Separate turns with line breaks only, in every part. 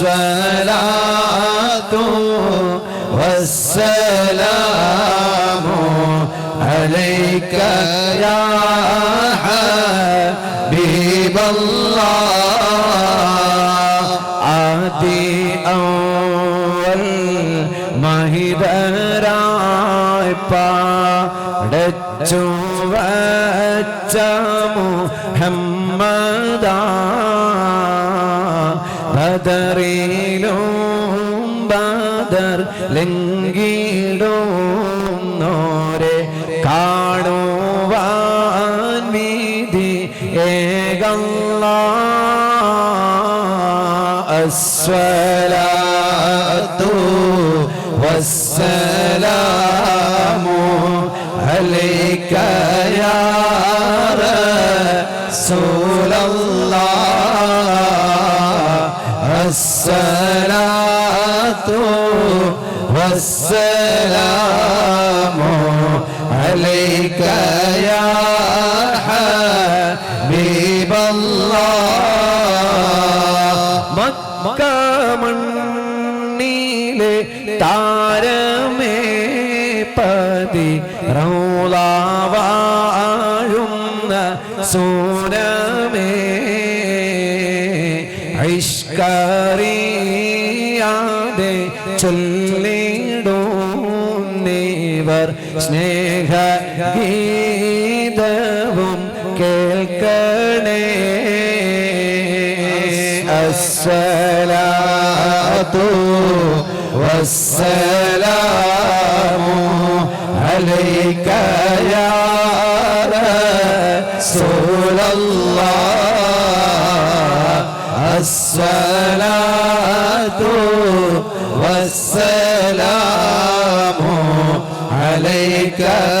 الصلاة والسلام عليك يا حبيب الله عادي أول മഹിതരായി പാടച്ചു വച്ച മുഹമ്മദ ബദറിലും ബദർ ലംഘിടുന്നോരെ കാണുവാൻ വീതി ഏകല്ല അസ്വ والصلاة والسلام عليك يا حبيب الله مكة مني لتعالى സ്നേഹ ഗീതവും കേൾക്കണേ. അസ്സലാത്തു വസ്സലാമു അലൈക യാ റസൂലല്ലാഹ് അസ്സലാം Yeah.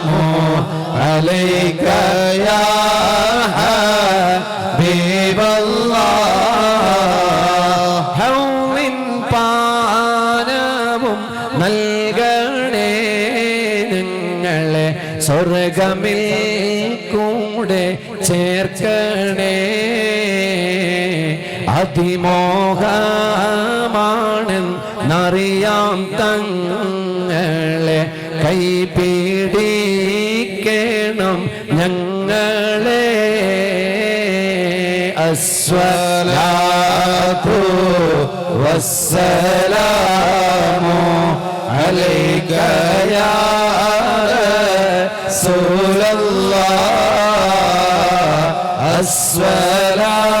അതിമോഹമാണെന്നറിയാം തങ്ങളെ. കൈപിടിക്കണം ഞങ്ങളെ. അസ്വലാത്തു വസ്സലാമോ അലൈക സോലല്ല റസൂലല്ലാഹ്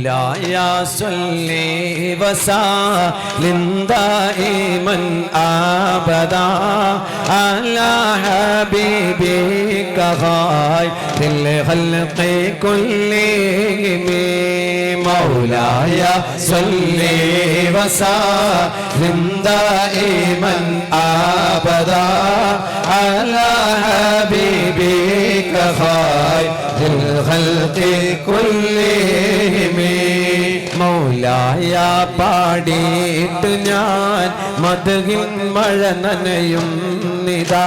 مولاي صلي وسلم دائما آبدا. على حبيبك خير الخلق كلهم مولاي. صلي وسلم دائما آبدا. على حبيبك خير الخلق كلهم മൗലായ പാടിയിട്ട് ഞാൻ മധുഹിൻ മഴ നനയും നിതാ.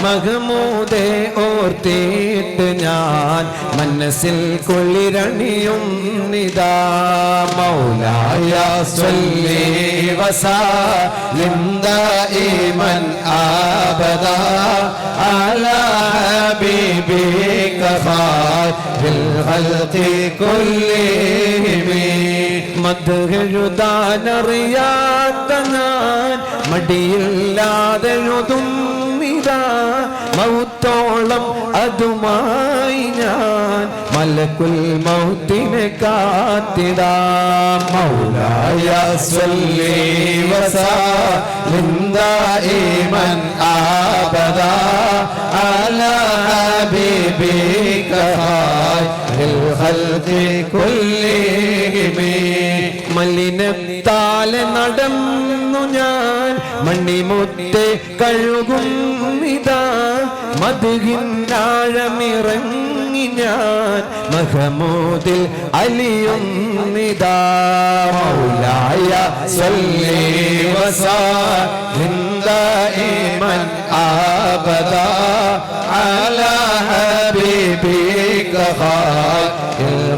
മഹമൂദെ ഓർത്തിയിട്ട് ഞാൻ മനസ്സിൽ കുളിരണിയും നിതാ. മൗലായ സ്വല്ലി വസാ. ലിന്ദായിമൻ ആബദാ. ബി ഹബീബിക ഖാദിൽ ഖൽഖി കുല്ലിഹിം മധുഹെഴുതാനറിയാത്ത ഞാൻ മടിയില്ലാതെ എഴുതും ഇതാ മൗത്തോളം അതുമായി ഞാൻ മലക്കുൽ മൗത്തിനെ കാത്തിടാ. മൗലായ സ്വല്ലേ വസല്ലിം ദായിമൻ ആബദാ അലാ ഹബീബിക ഖൽഖി കുല്ലിഹിം മലിനത്താലെ നടന്നു ഞാൻ. മണ്ണിമുത്തെ കഴുകും ഇതാ. മധുകിന്നാഴമിറങ്ങി ഞാൻ. മഹമൂദിൽ അലിയുന്നിതാ മൗലായ സല്ലി വസല്ലിം ദായിമൻ ആബദാ. അലാ ഹബീബിക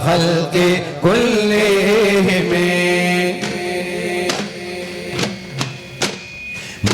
ഖൽഖി കുല്ലിഹിം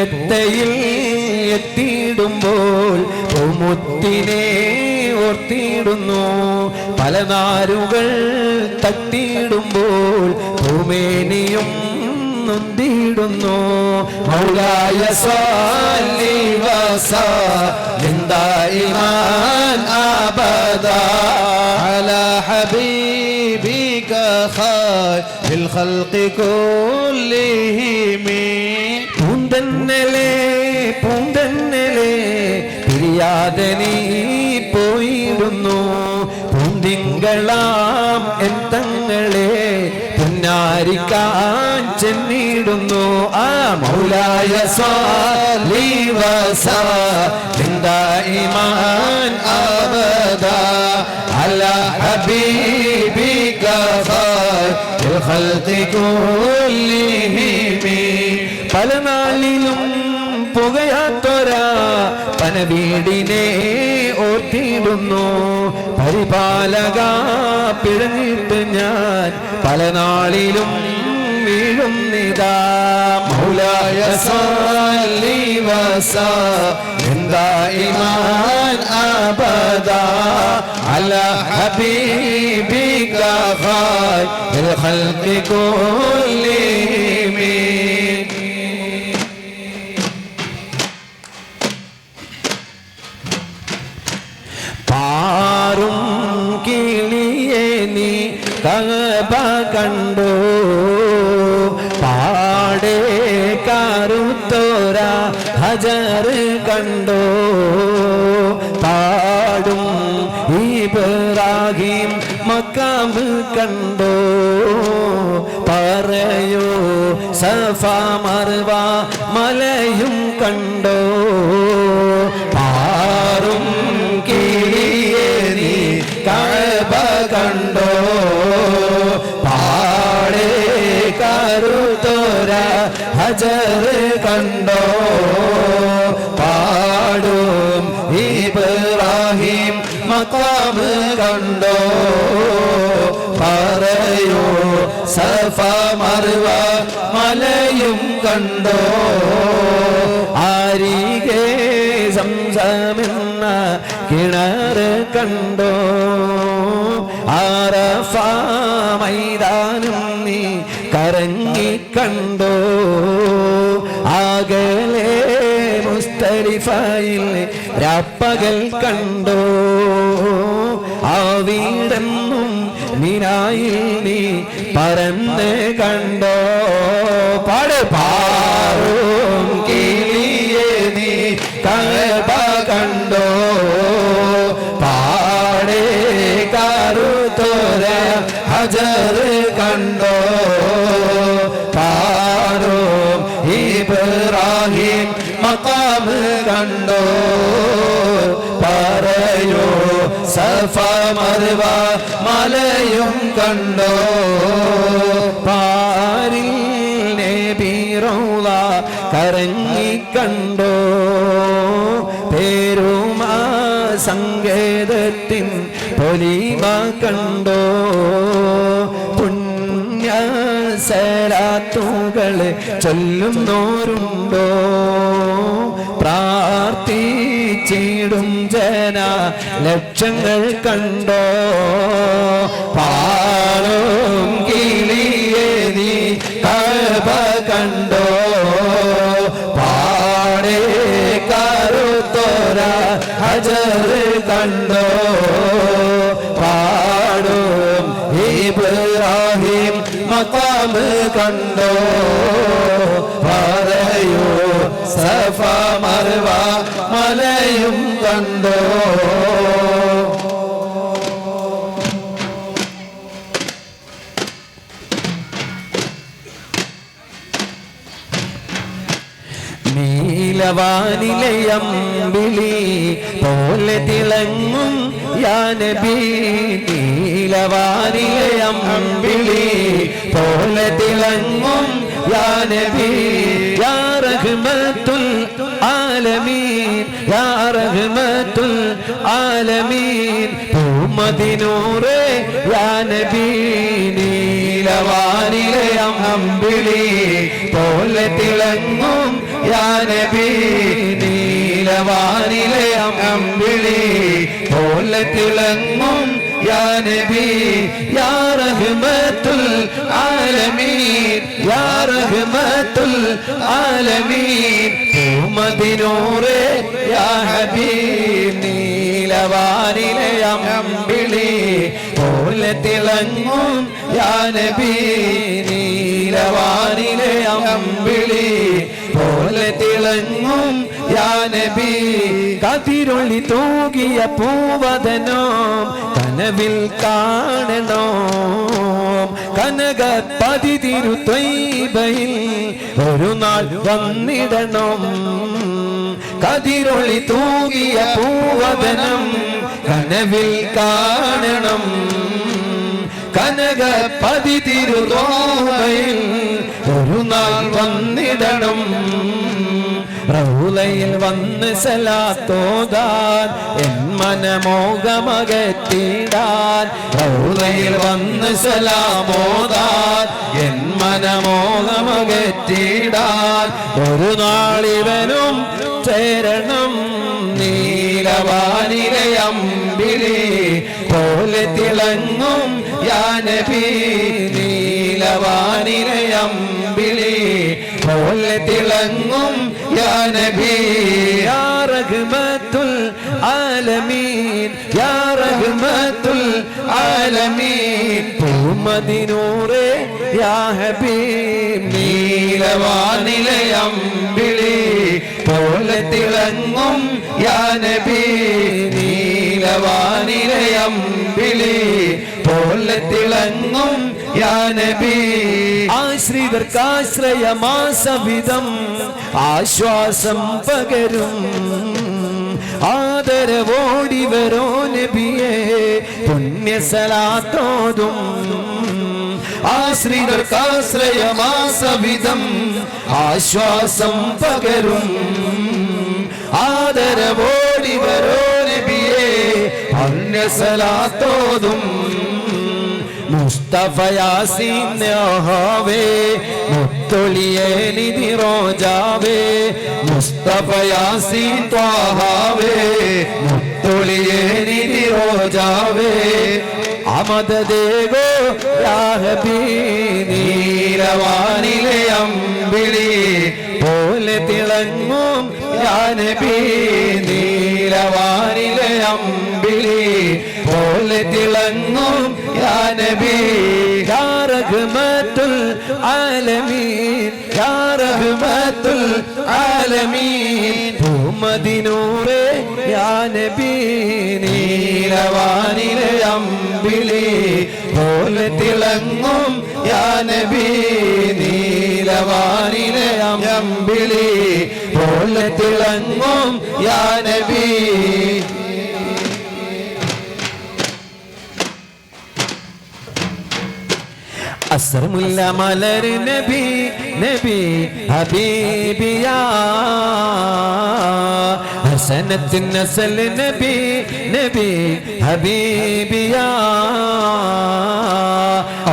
പൂമെത്തയിൽ എത്തിയിടുമ്പോൾ മുത്തിനെ ഓർത്തിയിടുന്നു പല നാരുകൾ തട്ടിയിടുമ്പോൾ ഭൂമേനിയും നൊന്തിയിടുന്നു. മൗലായ സാലി വസല്ലിം ദായിമാൻ അബദാ അലാ പൂന്തന്നലെ പൂന്തന്നലെ പിരിയാതെ നീ പോയിരുന്നു. പൂന്തിങ്കളാം എന്തങ്ങളെ പുന്നാരിക്കാൻ ചെന്നിടുന്നു. ആ മൗലായ സ്വാലി വസീമാൻ അബദാ അല ഹബീബിക ഖൽഖി കുല്ലിഹിം പല നാളിലും പുകയാത്തൊരാ പന വീടിനെ ഓർത്തിടുന്നു. പരിപാലക പിഴഞ്ഞിട്ട് ഞാൻ പല നാളിലും വീഴുന്നിതാ മൗലായ സാലി കുല്ലിഹിം കബ കണ്ടു. പാടേ കറുത്തോര ഹജർ കണ്ടു. പാടും ഇബ്രാഹിം മക്കാം കണ്ടു. പറയൂ സഫ മർവ മലയും കണ്ടോ. മർവ മലയും കണ്ടോ? ആരികെ സംസമെന്ന കിണർ കണ്ടോ? ആറഫ മൈതാനം നീ കറങ്ങി കണ്ടോ? ആകലെ മുസ്തരിഫയിൽ രാപ്പകൽ കണ്ടോ? ആ നിനായിൽ നീ പറന്ന് കണ്ടോ? പാട് പാറും കിളിയെ നീ കഴബ കണ്ടോ? പാടേ കറുത്തോര ഹജർ കണ്ടോ? പാറും ഇബ്രാഹിം മക്കാം കണ്ടോ? പറയോ സഫ മർവ മലയും കണ്ടോ? പാരിൽ നബിറൗള കരങ്ങി കണ്ടോ? പേരുമാ സങ്കേതത്തിൻ പൊലിമ കണ്ടോ? പുണ്യ സലാത്തുകളെ ചൊല്ലുന്നോരുണ്ടോ? പ്രാർത്ഥിച്ചിടും ജന ലക്ഷങ്ങൾ കണ്ടോ പാളും കിളിയെ നീ കഴബ കണ്ടോ പാടേ കറുത്തോര ഹജർ കണ്ടോ പാടും ഇബ്രാഹിം മക്കാം കണ്ടോ പറയൂ മർവ മലയും കണ്ടോ? നീലവാനിലയമ്പിളി പോലെ തിളങ്ങും യാനബി നീലവാനിലയമ്പിളി പോലെ തിളങ്ങും യാനബി യാ റഹ്മത്തുൽ ആലമീൻ യാ റഹ്മത്തുൽ ആലമീൻ പൂമതിനൂറേ യാ നബി നീലവാനിലെ അമ്പിളി പോലെ തിളങ്ങും യാ നബി നീലവാനിലെ അമ്പിളി പോലെ തിളങ്ങും യാ നബി യാ റഹ്മത്തുൽ ആലമീൻ യാ റഹ്മത്തുൽ ആലമീൻ പൂമതിനൂറേ യാ ഹബീബ് നീലവാനിലെ അമ്പിളി പോലെ തിളങ്ങും യാ നബി നീലവാനിലെ അമ്പിളി പോലെ തിളങ്ങും നബി കതിരൊളി തൂകിയ പൂവതനോ കനവിൽ കാണണോ. കനക പതിതിരു ത്വൈബയിൽ ഒരു നാൾ വന്നിടണം. കതിരൊളി തൂകിയ പൂവതനം കനവിൽ കാണണം. കനക പതിതിരുതോമയിൽ ഒരു നാൾ വന്നിടണം. റൗലയിൽ വന്ന് സലാത്തോതാൻ എൻ മനമോകമകത്തിടാൻ റൗലയിൽ വന്ന് സലാമോതാൻ എൻ മനമോകമകത്തിടാൻ ഒരു നാളിവനും ചേരണം നീലവാനിലയമ്പിളി പോലെ തിളങ്ങും യാനബി നീലവാനിലയമ്പിളി പോലെ തിളങ്ങും
യാ നബി
യാ റഹ്മത്തുൽ ആലമീൻ യാ റഹ്മത്തുൽ ആലമീൻ പൂമദിനൂറേ യാ ഹബീബ്
നീലവാനിലയം വിളി പോലെ തിളങ്ങും യാ നബി നീലവാനിലയം വിളി പോലെ തിളങ്ങും യാ നബി.
ആശ്രിതർക്കാശ്രയമാസവിധം ആശ്വാസം പകരും. ആദരവോടി വരോ നബിയെ പുണ്യസലാത്തോതും.
ആശ്രിതർക്കാശ്രയമാസവിധം ആശ്വാസം പകരും. ആദരവോടി വരോ അന്യസലാത്തോതും
മുസ്തഫയാസിന്നോഹോവേ മുത്തൊളിയേ നിധി റോജാവേ
മുസ്തഫയാസി ത്വാഹാവേ മുത്തൊളിയേ നിധി റോജാവേ
അമദദേവോ ദേവോ
നീലവാനിലെ അമ്പിളി
പോലെ തിളങ്ങും
യാനബി നീലവാനിലെ അമ്പിളി പോലെ തിളങ്ങും യാനബി
യാ റഹ്മത്തുൽ ആലമീൻ യാ റഹ്മത്തുൽ ആലമീൻ. ഭൂമദിനൂറേ യാ നബി
നീലവാനിലെ അമ്പിളി പോലെ തിളങ്ങും യാനബി നീലവാനിലെ അമ്പിളി പോലെ തിളങ്ങും യാനബി
അസർമുല്ല മലർ നബി നബി ഹബീബിയ. ഹസനത്തിൻ നസൽ നബി നബി ഹബീബിയ.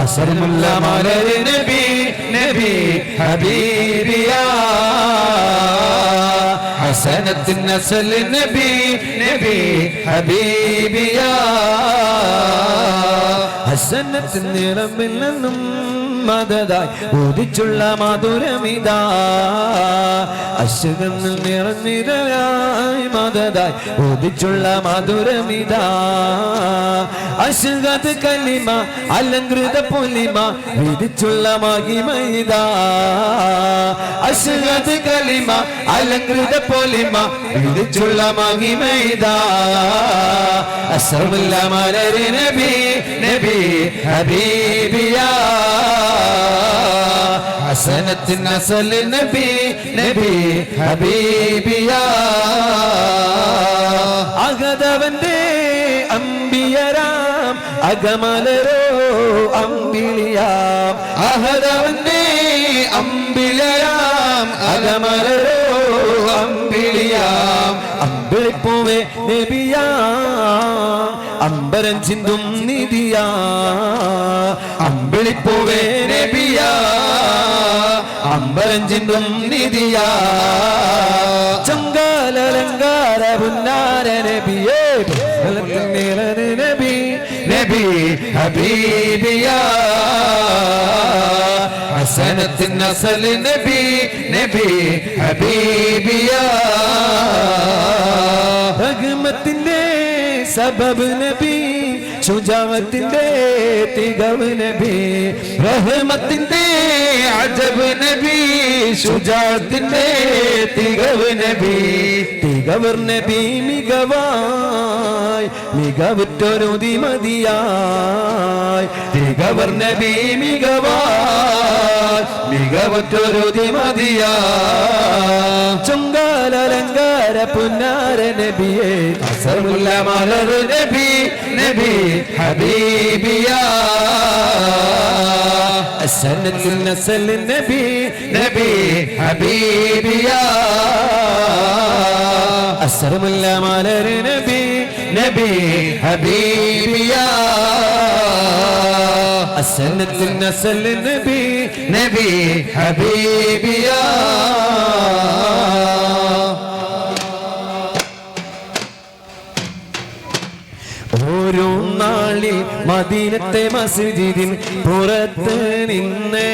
അസർമുല്ല മലർ നബി നബി ഹബീബിയ. ഹസനത്തിൻ നസൽ നബി നബി ഹബീബിയ. ഹസനത്തിൻ നിറമില്ലെന്നും മതതായി ഉദിച്ചുള്ള മധുരമിതാ. അശുകന്ന് നിറഞ്ഞിരായി മതതായി ഉദിച്ചുള്ള മധുരമിതാ. അശുഗത് കലിമ അലങ്കൃത പൊലിമ വിധിച്ചുള്ള മഹിമയിതാ. അശുഗത് കലിമ അലങ്കൃത പൊലിമ വിധിച്ചുള്ള മഹിമയിതാ. അശ്രമില്ല മലരി നബി നബി ഹബീബിയാ. ഹസനത്തിൻ അസൽ നബി നബി ഹബീബിയാ. അഗതവന്റെ അമ്പിയരാം അകമലരോ അമ്പിളിയാം.
അഹദവന്റെ അമ്പിളയാം അകമലരോ അമ്പിളിയാം.
അമ്പിളിപ്പൂവേ നബിയാ. അമ്പരം ചിന്തും നിധിയ.
അമ്പിളിപ്പൂവേ നബിയ. അമ്പരം ചിന്തും നിധിയ.
ചങ്കാലലങ്കാര പുന്നാര നബി.
നബി ഹബീബിയാ. ഹസനത്തിൻ അസൽ നബി. നബി ഹബീബിയാ.
റഹ്മത്തിന്റെ സബബ് നബി ശുജാവത്തിന്റെ തികവ് നബി
റഹ്മത്തിന്റെ അജബ് നബി ശുജാത്തിന്റെ തികവ് നബി.
തികവർ നബി മികവായി മികവുറ്റൊരു ദിമതിയായി
തികവർ നബി മികവാ മികവറ്റൊരു ദിമതിയാ
ചുങ്കാലലങ്കാര പുന്നാര നബിയെ.
അസറുല്ല മലർ നബി നബി ഹബീബിയാ.
അസനത്തിൽ നസൽ നബി
നബി ഹബീബിയാ.
അസറുമുല്ല മലർ നബി
നബി ഹബീബിയാ.
അസനത്തിൽ നസൽ നബി
നബി ഹബീബിയാ.
ഓരോ നാളിൽ മദീനത്തെ മസ്ജിദിൻ പുറത്ത് നിന്ന്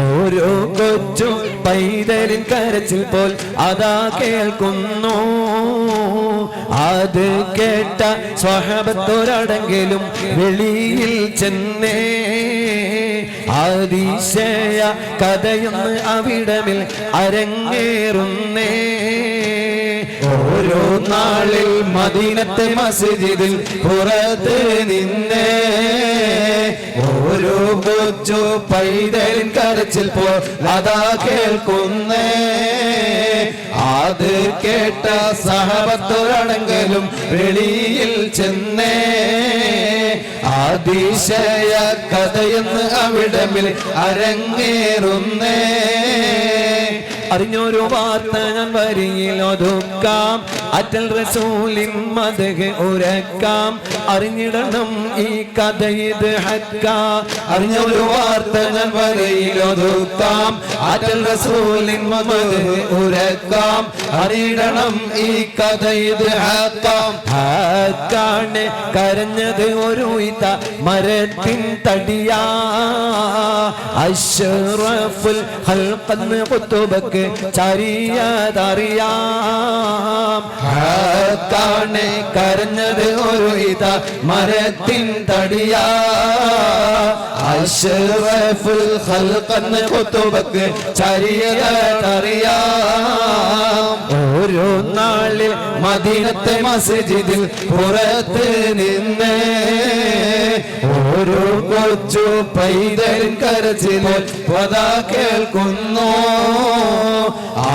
ഓരോ
കൊച്ചു പൈതലിൻ കരച്ചിൽ പോൽ അതാ കേൾക്കുന്നു. അത് കേട്ട സ്വഹബത്തോരടെങ്കിലും വെളിയിൽ ചെന്നേ. അതിശയ കഥയൊന്ന് അവിടമിൽ അരങ്ങേറുന്നേ. ഓരോ നാളിൽ മദീനത്തെ മസ്ജിദിൽ പുറത്ത് നിന്നേ. ഓരോ കൊച്ചു പൈതലിൻ കരച്ചിൽ പോ അതാ കേൾക്കുന്നേ. അത് കേട്ട സഹപത്തോരാണെങ്കിലും വെളിയിൽ ചെന്നേ. അതിശയ കഥയെന്ന് അവിടമിൽ അരങ്ങേറുന്നേ. അറിഞ്ഞൊരു വാർത്ത ഞാൻ വരിയിൽ ഒതുക്കാം അറ്റൽ റസൂലിൻ മതക ഉരക്കാം. അറിഞ്ഞിടണം ഈ കഥ ഇത് ഹക്ക. അറിഞ്ഞൊരു വാർത്ത ഞാൻ വരിയിൽ ഒതുക്കാം അറ്റൽ റസൂലിൻ മതക് ഉരക്കാം. അറിയിടണം ഈ കഥ ഇത് ഹക്കാം. ഹക്കാണ് കരഞ്ഞത് ഒരു ഇത മരത്തിൻ തടിയാ. അഷ്റഫുൽ ഹൽഖന്ന് കുത്തുബക്ക് ചരിയതറിയാം. ഹക്കാണ് കരഞ്ഞത് ഒരു ഇത മരത്തിൻ തടിയാ. അഷ്റഫുൽ ഹൽഖന്ന് കുത്തുബക്ക് ചരിയതറിയാം ഓരോ നാളിൽ മദീനത്തെ മസ്ജിദിൽ പുറത്ത് നിന്ന് ഓരോ കൊച്ചു പൈതൽ കരച്ചിൽ പതാ കേൾക്കുന്നു.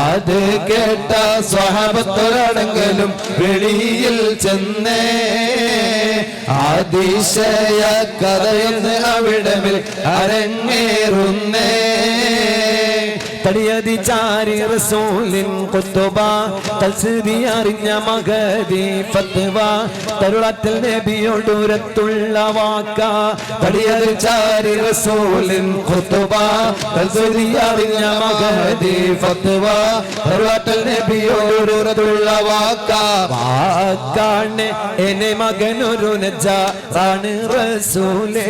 അത് കേട്ട സ്വഹബത്തൊരടങ്കലും വെളിയിൽ ചെന്നേ. അതിശയ കഥയെന്ന് അവിടമിൽ അരങ്ങേറുന്നേ. തടിയതി ചാരി റസൂലിൻ കുത്തുബ തൽസിതി അറിഞ്ഞ മകതി ഫത്വ തരുളത്തിൽ നബിയോടുരത്തുള്ള വാക്ക. തടിയതി ചാരി റസൂലിൻ കുത്തുബ തൽസിതി അറിഞ്ഞ മകതി ഫത്വ തരുളത്തിൽ നബിയോടുരത്തുള്ള വാക്ക. വാക്കാണ് എന്നെ മകനൊരു നജാറാണ് റസൂലേ.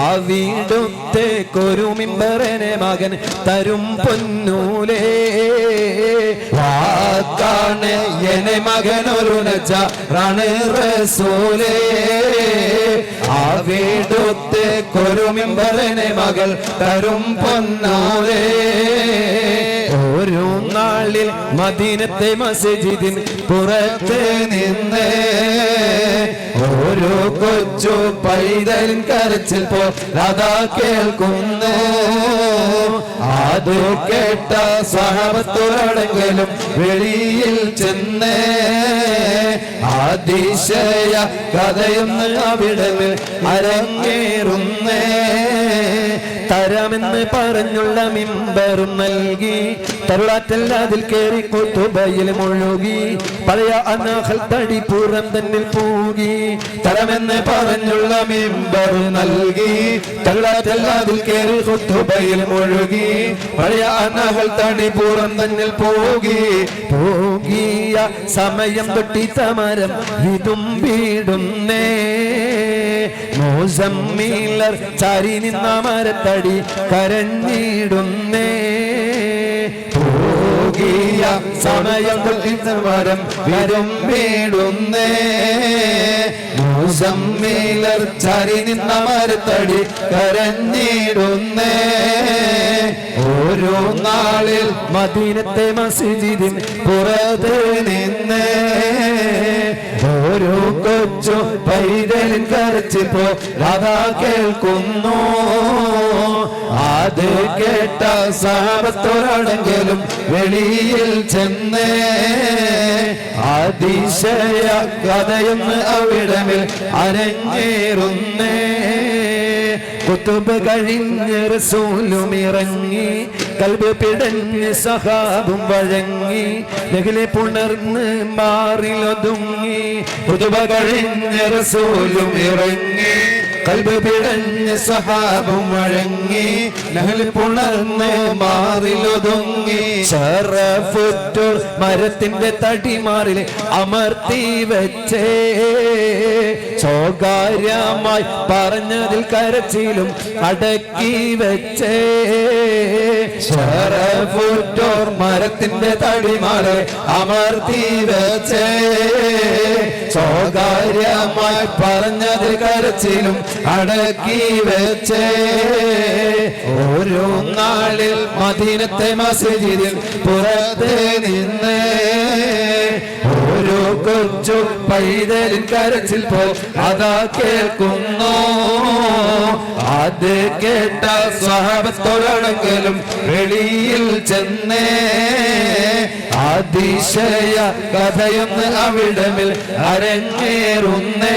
ആ വീടുത്തേക്കൊരു മിമ്പറനെ മകൻ തരും പൊന്നൂലേ. വാക്കാണ് എന്നെ മകനൊരു റസൂലേ. ആ വീടുത്തെ മകൾ തരും പൊന്നൂലേ. ഓരോ നാളിൽ മദീനത്തെ മസ്ജിദിൻ പുറത്ത് നിന്ന് ഓരോ കൊച്ചു പൈതൽ കരച്ചിൽ പോ രാധാ കേൾക്കുന്നു. അത് കേട്ട സഹബത്തോടെങ്കിലും വെളിയിൽ ചെന്ന് അതിശയ കഥയൊന്ന് അവിടെ അരങ്ങേറുന്നേ. തരാമെന്ന് പറഞ്ഞുള്ള മിമ്പറും നൽകി. തരുളാറ്റല്ല അതിൽ കയറി കൊത്തുബയിൽ മുഴുകി. പഴയ അനാഹൽ തടി പൂരം തന്നിൽ പൂകി. തരമെന്ന് പറഞ്ഞുള്ള മിമ്പർ നൽകി. തരുളാറ്റല്ല അതിൽ കയറി കൊത്തുബയിൽ മുഴുകി. പഴയ അനാഹൽ തടി പൂരം തന്നിൽ പോകി. പോകിയ സമയം തൊട്ടി തമരം ഇതും വീടുന്നേ. മോശം മീലർ ചാരി നിന്ന കരഞ്ഞിടുന്നേ. പോകിയ സമയം തൊട്ടിന്ന വരം വരും വീടുന്നേ. ചരി നിന്ന മരത്തടി കരഞ്ഞിടുന്നേ. ഓരോ നാളിൽ മദീനത്തെ മസ്ജിദിൻ പുറത്ത് നിന്ന്. ഓരോ കൊച്ചു പൈതലിൻ കരച്ചിപ്പോ രാധാ കേൾക്കുന്നു. അത് കേട്ട സാപത്തോരാണെങ്കിലും വെളിയിൽ ചെന്ന് അതിശയ കഥയും അവിടമിൽ അരങ്ങേറുന്നേ. കുത്തുബ് കഴിഞ്ഞ് റസൂലും ഇറങ്ങി കൽബ് പിടഞ്ഞ് സഹാബും വഴങ്ങി ലഹലെ പുണർന്ന് മാറിലൊതുങ്ങി. കുത്തുബ കഴിഞ്ഞ് റസൂലും ഇറങ്ങി. കൽബ് പിടഞ്ഞ് സഹാബും വഴങ്ങി നഹൽ പുണർന്ന് മാറിലൊതുങ്ങി. ഷറഫുറ്റോർ മരത്തിന്റെ തടിമാറിൽ അമർത്തി വെച്ചേ. സ്വകാര്യമായി പറഞ്ഞതിൽ കരച്ചിലും അടക്കി വെച്ചേ. ഷറഫുറ്റോർ മരത്തിന്റെ തടിമാറിൽ അമർത്തി വെച്ചേ. സ്വകാര്യമായി പറഞ്ഞതിൽ കരച്ചിലും അടക്കി വെച്ചേ. ഓരോ നാളിൽ മദീനത്തെ മസ്ജിദിൽ പുറത്ത് നിന്ന്. ഓരോ കൊച്ചു പൈതലിൻ കരച്ചിൽ പോ അതാ കേൾക്കുന്നു. അത് കേട്ട സ്വഭാവത്തോടണെങ്കിലും വെളിയിൽ ചെന്നേ. അതിശയ കഥയൊന്ന് അവിടമിൽ അരങ്ങേറുന്നേ.